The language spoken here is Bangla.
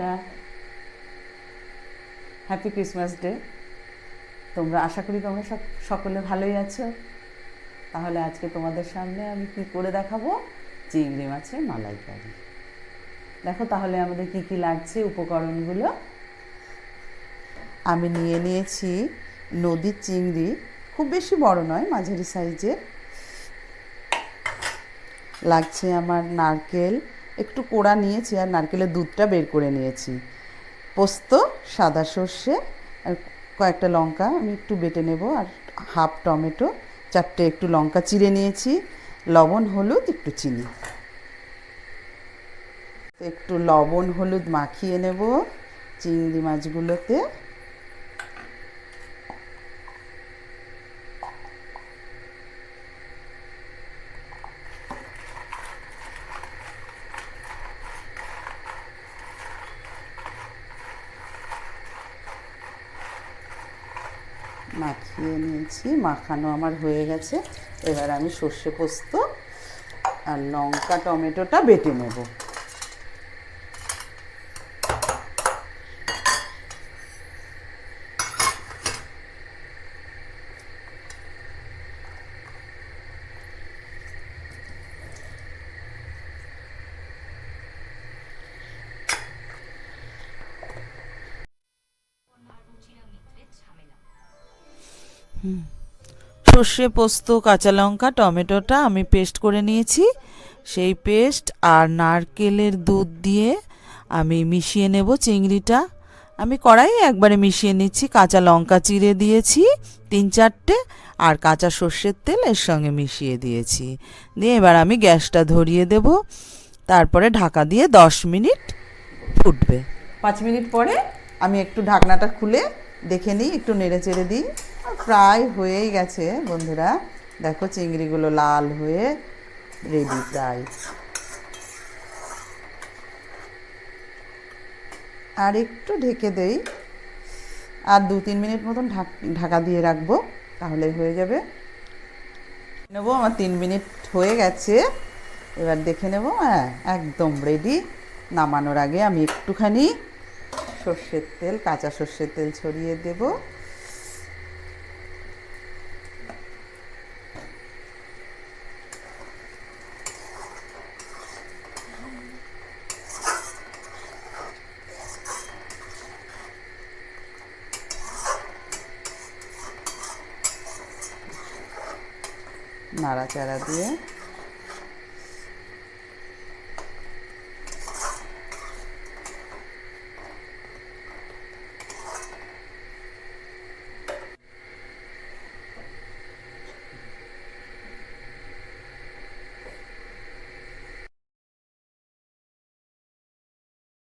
বন্ধুরা হ্যাপি ক্রিসমাস ডে তোমরা আশা করি তোমরা সব সকলে ভালোই আছো। তাহলে আজকে তোমাদের সামনে আমি কি করে দেখাবো? চিংড়ি মাছের মালাইকারি। দেখো তাহলে আমাদের কি কি লাগছে উপকরণগুলো। আমি নিয়ে নিয়েছি নদীর চিংড়ি। খুব বেশি বড় নয়, মাঝারি সাইজের। লাগছে আমার নারকেল একটু কোড়া নিয়েছি আর নারকেলের দুধটা বের করে নিয়েছি। পোস্ত, সাদা সর্ষে আর কয়েকটা লঙ্কা আমি একটু বেটে নেব আর হাফ টমেটো, চারটে একটু লঙ্কা চিড়ে নিয়েছি, লবণ, হলুদ, একটু চিনি। একটু লবণ, হলুদ মাখিয়ে নেব চিংড়ি মাছগুলোতে। মাখিয়ে নিয়েছি, মাখানো আমার হয়ে গেছে। এবার আমি সর্ষে পোস্ত আর লঙ্কা, টমেটোটা বেটে নেব। সর্ষে পোস্ত, কাঁচা লঙ্কা, টমেটোটা আমি পেস্ট করে নিয়েছি। সেই পেস্ট আর নারকেলের দুধ দিয়ে আমি মিশিয়ে নেব চিংড়িটা। আমি কড়াই একবারে মিশিয়ে নিচ্ছি, কাঁচা লঙ্কা চিড়ে দিয়েছি তিন চারটে আর কাঁচা সর্ষের তেল এর সঙ্গে মিশিয়ে দিয়েছি। দিয়ে এবার আমি গ্যাসটা ধরিয়ে দেব। তারপরে ঢাকা দিয়ে দশ মিনিট ফুটবে। পাঁচ মিনিট পরে আমি একটু ঢাকনাটা খুলে দেখে নিই, একটু নেড়ে চেড়ে দিই। প্রায় হয়েই গেছে, বন্ধুরা। দেখো চিংড়িগুলো লাল হয়ে রেডি প্রায়। আর একটু ঢেকে দেই। আর দু তিন মিনিট মতন ঢাক- দিয়ে রাখব তাহলে হয়ে যাবে। নেব, আমার তিন মিনিট হয়ে গেছে। এবার দেখে নেব হ্যাঁ একদম রেডি নামানোর আগে আমি একটুখানি সর্ষের তেল, কাঁচা সর্ষের তেল ছড়িয়ে দেব। নাড়াচাড়া দিয়ে